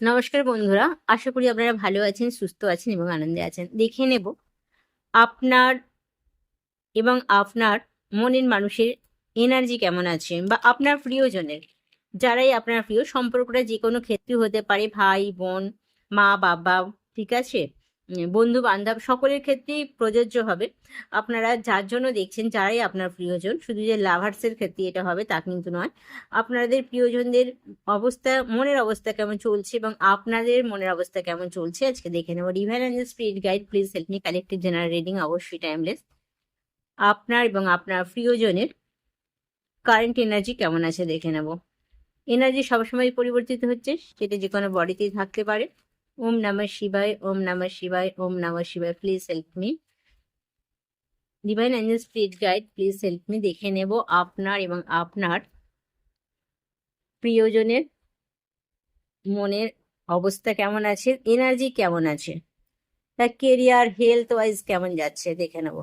নমস্কার বন্ধুরা, আশা করি আপনারা ভালো আছেন, সুস্থ আছেন এবং আনন্দে আছেন। দেখে নেব আপনার এবং আপনার মনের মানুষের এনার্জি কেমন আছে বা আপনার প্রিয়জনের, যারাই আপনার প্রিয়, সম্পর্কটা যে কোনো ক্ষেত্রে হতে পারে, ভাই, বোন, মা, বাবা, ঠিক আছে? বন্ধু বান্ধব সকলের ক্ষেত্রেই প্রযোজ্য হবে। আপনারা যার জন্য দেখছেন, যারাই আপনার প্রিয়জন, শুধু যে লাভার্সের ক্ষেত্রে এটা হবে তা কিন্তু নয়। আপনাদের প্রিয়জনদের অবস্থা, মনের অবস্থা কেমন চলছে এবং আপনাদের মনের অবস্থা কেমন চলছে, আজকে দেখে নেব। Divine and spirit guide please help me collective general reading অবশ্যই টাইমলেস আপনার এবং আপনার প্রিয়জনের কারেন্ট এনার্জি কেমন আছে দেখে নেব। এনার্জি সবসময় পরিবর্তিত হচ্ছে, সেটা যে কোনো বডিতেই থাকতে পারে। ওম নমঃ শিবায়, ওম নমঃ শিবায়, ওম নমঃ শিবায়। Please help me divine angel spirit guide please help me দেখে নেব আপনার এবং আপনার প্রিয়জনের মনের অবস্থা কেমন আছে এনার্জি কেমন আছে, তার কেরিয়ার হেলথ ওয়াইজ কেমন যাচ্ছে, দেখে নেব।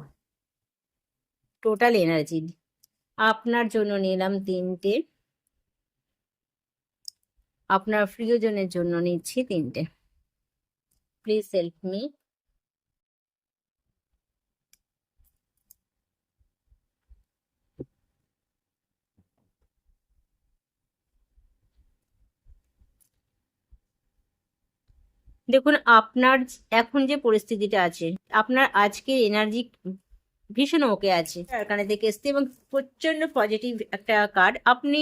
টোটাল এনার্জি আপনার জন্য নিলাম তিনটে। আপনার প্রিয়জনের জন্য নিচ্ছি তিনটে। প্লিজ হেল্প মি দেখুন আপনার এখন যে পরিস্থিতিটা আছে আপনার আজকের এনার্জি ভীষণ ওকে আছে। কারখানা থেকে এসছে এবং প্রচণ্ড পজিটিভ একটা কার্ড আপনি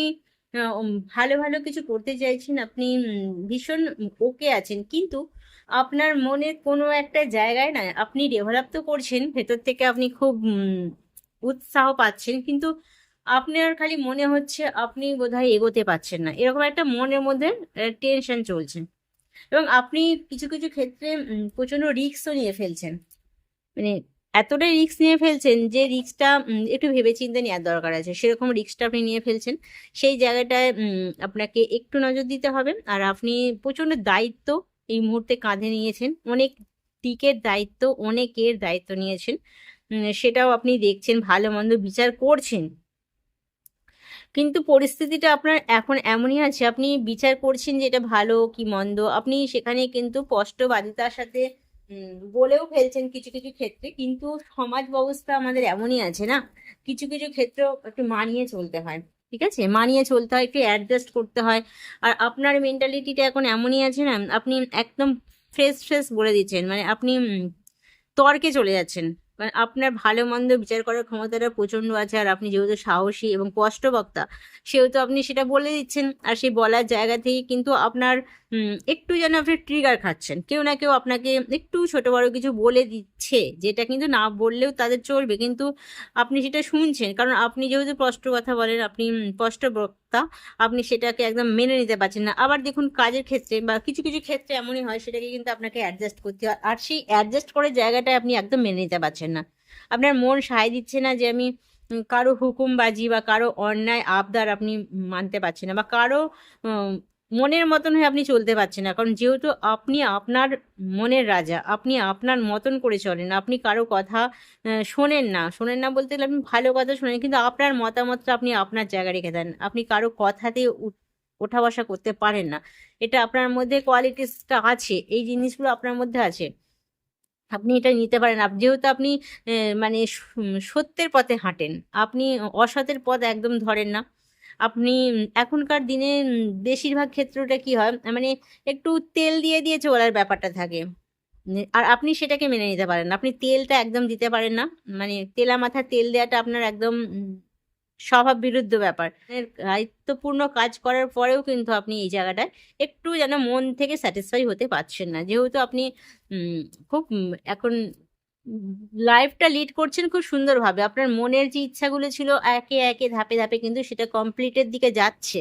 ভালো ভালো কিছু করতে চাইছেন আপনি ভীষণ ওকে আছেন। কিন্তু আপনার মনে কোনো একটা জায়গায় না আপনি ডেভেলপ তো করছেন ভেতর থেকে আপনি খুব উৎসাহ পাচ্ছেন কিন্তু আপনার খালি মনে হচ্ছে আপনি বোধহয় এগোতে পারছেন না। এরকম একটা মনের মধ্যে টেনশন চলছে। এবং আপনি কিছু কিছু ক্ষেত্রে উম, প্রচণ্ড রিস্কও নিয়ে ফেলছেন। মানে এতটাই রিস্ক নিয়ে ফেলছেন যে রিস্কটা একটু ভেবেচিন্তে নেওয়ার দরকার আছে। সেরকম রিস্কটা আপনি নিয়ে ফেলছেন। সেই জায়গাটায় আপনাকে একটু নজর দিতে হবে। আর আপনি প্রচণ্ড দায়িত্ব এই মুহূর্তে কাঁধে নিয়েছেন। অনেক দিকের দায়িত্ব, অনেকের দায়িত্ব নিয়েছেন। সেটাও আপনি দেখছেন, ভালো মন্দ বিচার করছেন। কিন্তু পরিস্থিতিটা আপনার এখন এমনই আছে, আপনি বিচার করছেন যে এটা ভালো কি মন্দ। আপনি সেখানে কিন্তু স্পষ্টবাদিতার সাথে বলেও ফেলছেন কিছু কিছু ক্ষেত্রে। কিন্তু সমাজ ব্যবস্থা আমাদের এমনই আছে না? কিছু কিছু ক্ষেত্রেও একটু মানিয়ে চলতে হয়। ঠিক আছে? মানিয়ে চলতে হয়, একটু অ্যাডজাস্ট করতে হয়। আর আপনার মেন্টালিটিটা এখন এমনই আছে না, আপনি একদম ফ্রেশ ফ্রেশ বলে দিচ্ছেন। মানে আপনি তর্কে চলে যাচ্ছেন। মানে আপনার ভালো মন্দ বিচার করার ক্ষমতাটা প্রচণ্ড আছে, আর আপনি যেহেতু সাহসী এবং স্পষ্টবক্তা সেহেতু আপনি সেটা বলে দিচ্ছেন। আর সেই বলার জায়গা থেকে কিন্তু আপনার একটু যেন আপনি ট্রিগার খাচ্ছেন। কেউ না কেউ আপনাকে একটু ছোট বড় কিছু বলে দিচ্ছে, যেটা কিন্তু না বললেও তাদের চলবে। কিন্তু আপনি সেটা শুনছেন, কারণ আপনি যেহেতু স্পষ্ট কথা বলেন, আপনি স্পষ্ট বক্তা আপনি সেটাকে একদম মেনে নিতে পারছেন না। আবার দেখুন কাজের ক্ষেত্রে বা কিছু কিছু ক্ষেত্রে এমনই হয়, সেটাকে কিন্তু আপনাকে অ্যাডজাস্ট করতে হয়। আর সেই অ্যাডজাস্ট করে জায়গাটায় আপনি একদম মেনে নিতে পারছেন না। আপনার মন সায় দিচ্ছে না যে আমি কারও হুকুমবাজি বা কারও অন্যায়, আবদার আপনি মানতে পারছেন না বা কারও মনের মতন হয়ে আপনি চলতে পারছেন না। কারণ যেহেতু আপনি আপনার মনের রাজা, আপনি আপনার মতন করে চলেন, আপনি কারও কথা শোনেন না। শোনেন না বলতে গেলে আপনি ভালো কথা শোনেন, কিন্তু আপনার মতামতটা আপনি আপনার জায়গায় রেখে দেন। আপনি কারও কথাতে ওঠা বসা করতে পারেন না। এটা আপনার মধ্যে কোয়ালিটিসটা আছে, এই জিনিসগুলো আপনার মধ্যে আছে। আপনি এটা নিতে পারেন। যেহেতু আপনি মানে সত্যের পথে হাঁটেন, আপনি অসতের পথ একদম ধরেন না। আপনি এখনকার দিনে বেশিরভাগ ক্ষেত্রটা কি হয়? মানে একটু তেল দিয়ে দিয়ে চলার ব্যাপারটা থাকে। আর আপনি সেটাকে মেনে নিতে পারেন না। আপনি তেলটা একদম দিতে পারেন না। মানে তেলা মাথা তেল দেওয়াটা আপনার একদম স্বভাব বিরুদ্ধ ব্যাপার। দায়িত্বপূর্ণ কাজ করার পরেও কিন্তু আপনি এই জায়গাটায় একটু যেন মন থেকে স্যাটিসফাই হতে পারছেন না। যেহেতু আপনি খুব এখন লাইফটা লিড করছেন খুব সুন্দরভাবে। আপনার মনের যে ইচ্ছাগুলো ছিল একে একে ধাপে ধাপে কিন্তু সেটা কমপ্লিটের দিকে যাচ্ছে।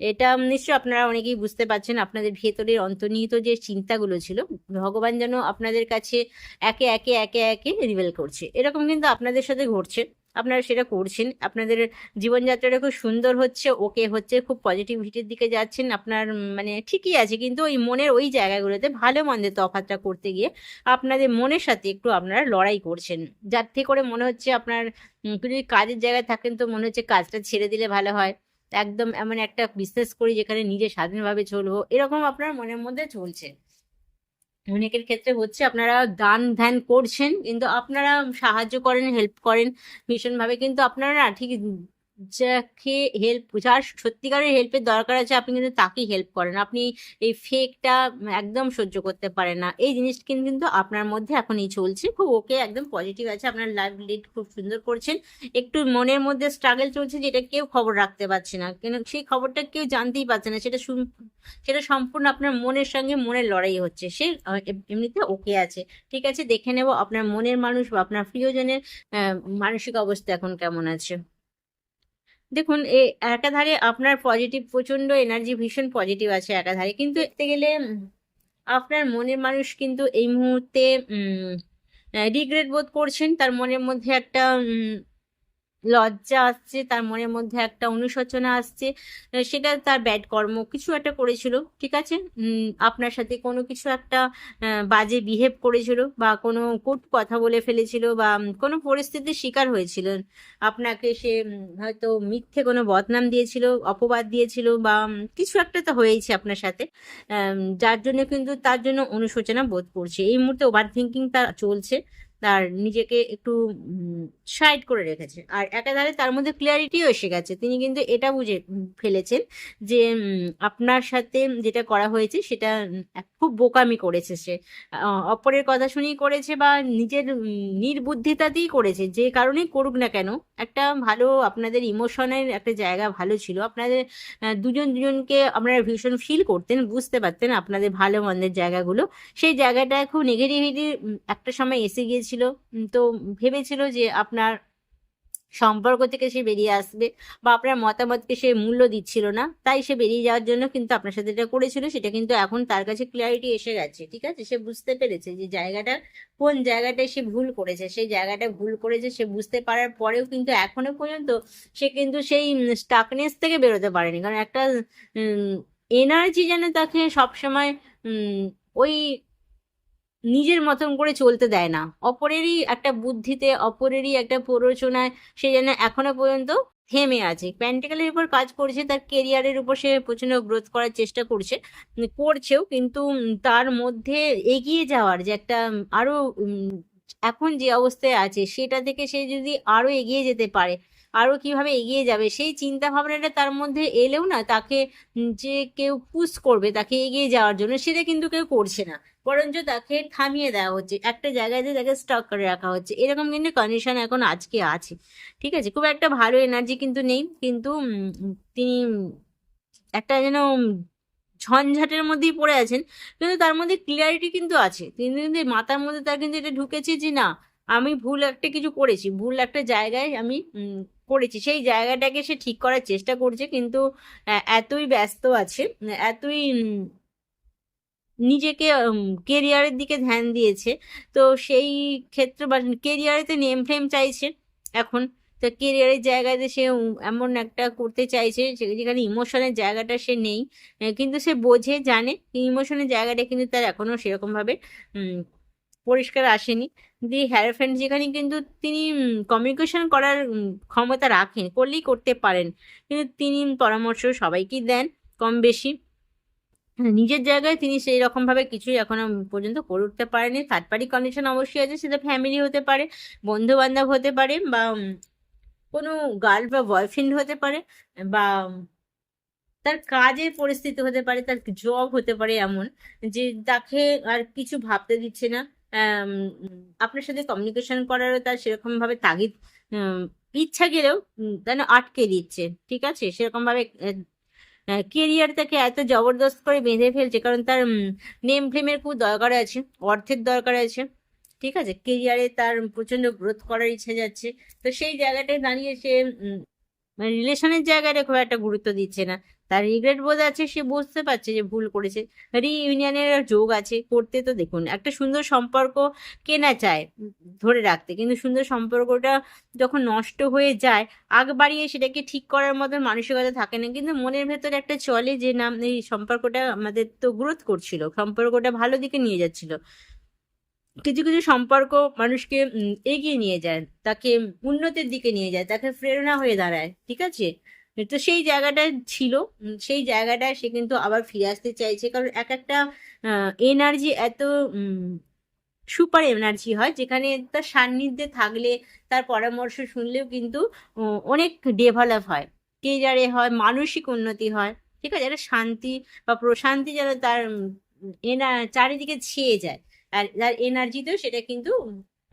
এটা নিশ্চয়ই আপনারা অনেকেই বুঝতে পারছেন, আপনাদের ভেতরের অন্তর্নিহিত যে চিন্তাগুলো ছিল, ভগবান যেন আপনাদের কাছে একে একে একে একে রিভেল করছে। এরকম কিন্তু আপনাদের সাথে ঘটছে। আপনারা সেটা করছেন। আপনাদের জীবনযাত্রাটা খুব সুন্দর হচ্ছে, ওকে হচ্ছে খুব পজিটিভিটির দিকে যাচ্ছেন। আপনার মানে ঠিকই আছে, কিন্তু ওই মনের ওই জায়গাগুলোতে ভালো মন্দের তফাৎটা করতে গিয়ে আপনাদের মনের সাথে একটু আপনারা লড়াই করছেন। যার থেকে করে মনে হচ্ছে আপনার যদি কাজের জায়গায় থাকেন তো মনে হচ্ছে কাজটা ছেড়ে দিলে ভালো হয়। একদম এমন একটা বিজনেস করি যেখানে নিজে স্বাধীনভাবে চলবো। এরকম আপনার মনের মধ্যে চলছে। অনেকের ক্ষেত্রে হচ্ছে আপনারা দান ধ্যান করছেন, কিন্তু আপনারা সাহায্য করেন হেল্প করেন ভীষণভাবে, কিন্তু আপনারা ঠিক যাকে হেল্প যার সত্যিকারের হেল্পের দরকার আছে, আপনি কিন্তু তাকেই হেল্প করেন। আপনি এই ফেকটা একদম সহ্য করতে পারেন না। এই জিনিসটা কিন্তু আপনার মধ্যে এখন এই চলছে। খুব ওকে একদম পজিটিভ আছে। আপনার লাইফ লিড খুব সুন্দর করছেন। একটু মনের মধ্যে স্ট্রাগল চলছে যেটা কেউ খবর রাখতে পারছে না। কেন, সেই খবরটা কেউ জানতেই পারছে না। সেটা সেটা সম্পূর্ণ আপনার মনের সঙ্গে মনের লড়াই হচ্ছে। সে এমনিতে ওকে আছে। ঠিক আছে, দেখে নেব আপনার মনের মানুষ বা আপনার প্রিয়জনের মানসিক অবস্থা এখন কেমন আছে। দেখুন, এ একাধারে আপনার পজিটিভ প্রচণ্ড এনার্জি ভীষণ পজিটিভ আছে একাধারে। কিন্তু দেখতে গেলে আপনার মনের মানুষ কিন্তু এই মুহূর্তে রিগ্রেট বোধ করছেন। তার মনের মধ্যে একটা লজ্জা আসছে, তার মনের মধ্যে একটা অনুশোচনা আসছে সেটা তার ব্যাড কর্ম, কিছু একটা করেছিল, ঠিক আছে? আপনার সাথে কোনো কিছু একটা বাজে বিহেভ করেছিল বা কোনো কটু কথা বলে ফেলেছিল বা কোনো পরিস্থিতির শিকার হয়েছিল, আপনাকে সে হয়তো মিথ্যে কোনো বদনাম দিয়েছিল, অপবাদ দিয়েছিল বা কিছু একটা তো হয়েছে আপনার সাথে যার জন্য কিন্তু তার জন্য অনুশোচনা বোধ করছে। এই মুহূর্তে ওভার থিঙ্কিং তার চলছে তার নিজেকে একটু সাইড করে রেখেছে। আর একাধারে তার মধ্যে ক্লিয়ারিটিও এসে গেছে। তিনি কিন্তু এটা বুঝে ফেলেছেন যে আপনার সাথে যেটা করা হয়েছে সেটা খুব বোকামি করেছে সে। অপরের কথা শুনেই করেছে বা নিজের উম, নির্বুদ্ধিতাতেই করেছে। যে কারণেই করুক না কেন একটা ভালো আপনাদের ইমোশনের একটা জায়গা ভালো ছিল। আপনাদের দুজন দুজনকে আপনারা ভীষণ ফিল করতেন বুঝতে পারতেন আপনাদের ভালো মন্দের জায়গাগুলো। সেই জায়গাটা খুব নেগেটিভিটি একটা সময় এসে গিয়েছিল। উম, তো ভেবেছিল যে আপনার সম্পর্ক থেকে সে বেরিয়ে আসবে বা আপনার মতামতকে সে মূল্য দিচ্ছিল না। তাই সে বেরিয়ে যাওয়ার জন্য কিন্তু আপনার সাথে যেটা করেছিল সেটা কিন্তু এখন তার কাছে ক্লিয়ারিটি এসে গেছে ঠিক আছে? সে বুঝতে পেরেছে যে জায়গাটা কোন জায়গাটায় সে ভুল করেছে। সেই জায়গাটা ভুল করেছে সে বুঝতে পারার পরেও কিন্তু এখনও পর্যন্ত সে কিন্তু সেই স্টাকনেস থেকে বেরোতে পারেনি। কারণ একটা এনার্জি যেন তাকে সবসময় ওই নিজের মতন করে চলতে দেয় না। অপরেরই একটা বুদ্ধিতে, অপরেরই একটা প্ররোচনায় সে যেন এখনও পর্যন্ত থেমে আছে। প্যান্টিক্যালের উপর কাজ করছে, তার কেরিয়ারের উপর সে প্রচণ্ড গ্রোথ করার চেষ্টা করছে, করছেও, কিন্তু তার মধ্যে এগিয়ে যাওয়ার যে একটা আরও এখন যে অবস্থায় আছে, সেটা থেকে সে যদি আরও এগিয়ে যেতে পারে আরও কীভাবে এগিয়ে যাবে? সেই চিন্তা ভাবনাটা তার মধ্যে এলেও না তাকে যে কেউ পুশ করবে, তাকে এগিয়ে যাওয়ার জন্য সেটা কিন্তু কেউ করছে না। বরঞ্চ তাকে থামিয়ে দেওয়া হচ্ছে। একটা জায়গায় যে তাকে স্টক করে রাখা হচ্ছে। এরকম কিন্তু কন্ডিশন এখন আজকে আছে। ঠিক আছে? খুব একটা ভালো এনার্জি কিন্তু নেই। কিন্তু তিনি একটা যেন ঝঞ্ঝাটের মধ্যেই পড়ে আছেন। কিন্তু তার মধ্যে ক্লিয়ারিটি কিন্তু আছে। তিনি কিন্তু মাথার মধ্যে তার কিন্তু এটা ঢুকেছে যে না আমি ভুল একটা কিছু করেছি ভুল একটা জায়গায় আমি করেছি। সেই জায়গাটাকে সে ঠিক করার চেষ্টা করছে কিন্তু এতই ব্যস্ত আছে এতই নিজেকে কেরিয়ারের দিকে ধ্যান দিয়েছে। তো সেই ক্ষেত্রে বা কেরিয়ারেতে নেম ফেম চাইছে এখন। তো কেরিয়ারের জায়গাতে সে এমন একটা করতে চাইছে যেখানে ইমোশনের জায়গাটা সে নেই। কিন্তু সে বোঝে জানে ইমোশনের জায়গাটা কিন্তু তার এখনও সেরকম ভাবে উম, পরিষ্কার আসেনি। দি হ্যারাফ্রেন্ড যেখানে কিন্তু তিনি কমিউনিকেশন করার ক্ষমতা রাখেন, করলেই করতে পারেন। কিন্তু তিনি পরামর্শ সবাইকেই দেন কম বেশি নিজের জায়গায় তিনি সেই রকম ভাবে কিছুই এখনও পর্যন্ত করে উঠতে পারেনি থার্ড পার্টি কন্ডিশন অবশ্যই আছে, সেটা ফ্যামিলি হতে পারে বন্ধু বান্ধব হতে পারে বা কোনো গার্ল বা বয়ফ্রেন্ড হতে পারে বা তার কাজের পরিস্থিতি হতে পারে, তার জব হতে পারে এমন, যে তাকে আর কিছু ভাবতে দিচ্ছে না। আপনার সাথে কমিউনিকেশন করারও তার সেরকম ভাবে তাগিদ ইচ্ছা গেলেও যেন আটকে দিচ্ছে, ঠিক আছে? সেরকম ভাবে কেরিয়ার তাকে এত জবরদস্ত করে বেঁধে ফেলছে, কারণ তার নেম ফ্লেমের খুব দরকার আছে, অর্থের দরকার আছে, ঠিক আছে? কেরিয়ারে তার প্রচণ্ড গ্রোথ করার ইচ্ছা যাচ্ছে। তো সেই জায়গাটায় দাঁড়িয়ে সে মানে রিলেশনের জায়গাটা খুব একটা গুরুত্ব দিচ্ছে না। তার রিগ্রেট বোধ আছে, সে বুঝতে পারছে যে ভুল করেছে। রিইউনিয়নের যোগ আছে করতে তো দেখুন, একটা সুন্দর সম্পর্ক কেনা চায় ধরে রাখতে। কিন্তু সুন্দর সম্পর্কটা যখন নষ্ট হয়ে যায়, আগ বাড়িয়ে সেটাকে ঠিক করার মতন মানসিকতা থাকে না। কিন্তু মনের ভেতরে একটা চলে যে, না, এই সম্পর্কটা আমাদের তো গ্রোথ করছিল, সম্পর্কটা ভালো দিকে নিয়ে যাচ্ছিল। কিছু কিছু সম্পর্ক মানুষকে এগিয়ে নিয়ে যায়, তাকে উন্নতির দিকে নিয়ে যায়, তাকে প্রেরণা হয়ে দাঁড়ায়, ঠিক আছে? তো সেই জায়গাটা ছিল সেই জায়গাটায় সে কিন্তু আবার ফিরে আসতে চাইছে, কারণ এক একটা এনার্জি এত সুপার এনার্জি হয়, যেখানে তার সান্নিধ্যে থাকলে, তার পরামর্শ শুনলেও কিন্তু অনেক ডেভেলপ হয়। কেরিয়ারে হয়, মানসিক উন্নতি হয়, ঠিক আছে? একটা শান্তি বা প্রশান্তি যেন তার এনা, চারিদিকে ছেয়ে যায়। আর যার এনার্জিতেও সেটা কিন্তু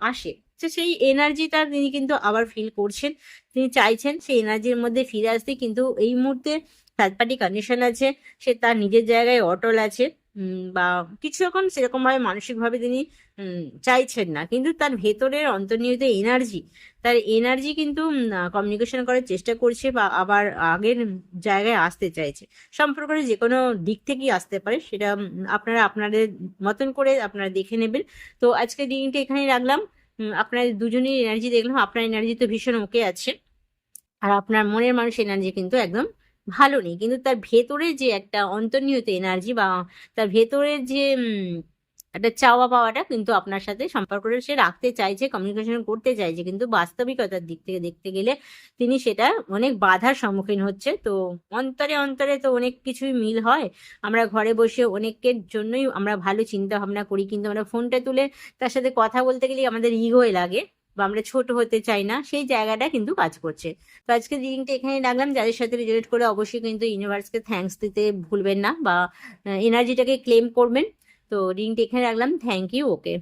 আসে। তো সেই এনার্জিটা তিনি কিন্তু আবার ফিল করছেন। তিনি চাইছেন সেই এনার্জির মধ্যে ফিরে আসতে, কিন্তু এই মুহূর্তে থার্ড পার্টি কন্ডিশন আছে, সে তার নিজের জায়গায় অটল আছে। বা কিছু এখন সেরকমভাবে মানসিকভাবে তিনি চাইছেন না। কিন্তু তার ভেতরের অন্তর্নিহিত এনার্জি তার এনার্জি কিন্তু কমিউনিকেশন করার চেষ্টা করছে বা আবার আগের জায়গায় আসতে চাইছে। সম্পর্কের যে কোনো দিক থেকেই আসতে পারে সেটা আপনারা আপনাদের মতন করে আপনারা দেখে নেবেন। তো আজকে দিনটা এখানেই রাখলাম। আপনার দুজনেই এনার্জি দেখলাম। আপনার এনার্জি তো ভীষণ ওকে আছে। আর আপনার মনের মানুষ এনার্জি কিন্তু একদম ভালো নেই। কিন্তু তার ভেতরে যে একটা অন্তর্নিহিত এনার্জি বা তার ভেতরের যে একটা চাওয়া পাওয়াটা কিন্তু আপনার সাথে সম্পর্কটা সে রাখতে চাইছে কমিউনিকেশন করতে চাইছে, কিন্তু বাস্তবিকতার দিক থেকে দেখতে গেলে তিনি সেটা অনেক বাধার সম্মুখীন হচ্ছে। তো অন্তরে অন্তরে তো অনেক কিছুই মিল হয়। আমরা ঘরে বসে অনেকের জন্যই আমরা ভালো চিন্তা ভাবনা করি, কিন্তু আমরা ফোনটা তুলে তার সাথে কথা বলতে গেলে আমাদের ইগোয় লাগে। বা আমরা ছোট হতে চাই না, সেই জায়গাটা কিন্তু কাজ করছে। তো আজকে রিডিংটা এখানে রাখলাম, যাদের সাথে রিলেট করে অবশ্যই কিন্তু ইউনিভার্সকে থ্যাংকস দিতে ভুলবেন না বা এনার্জিটাকে ক্লেম করবেন। তো রিডিংটা এখানে রাখলাম থ্যাংক ইউ ওকে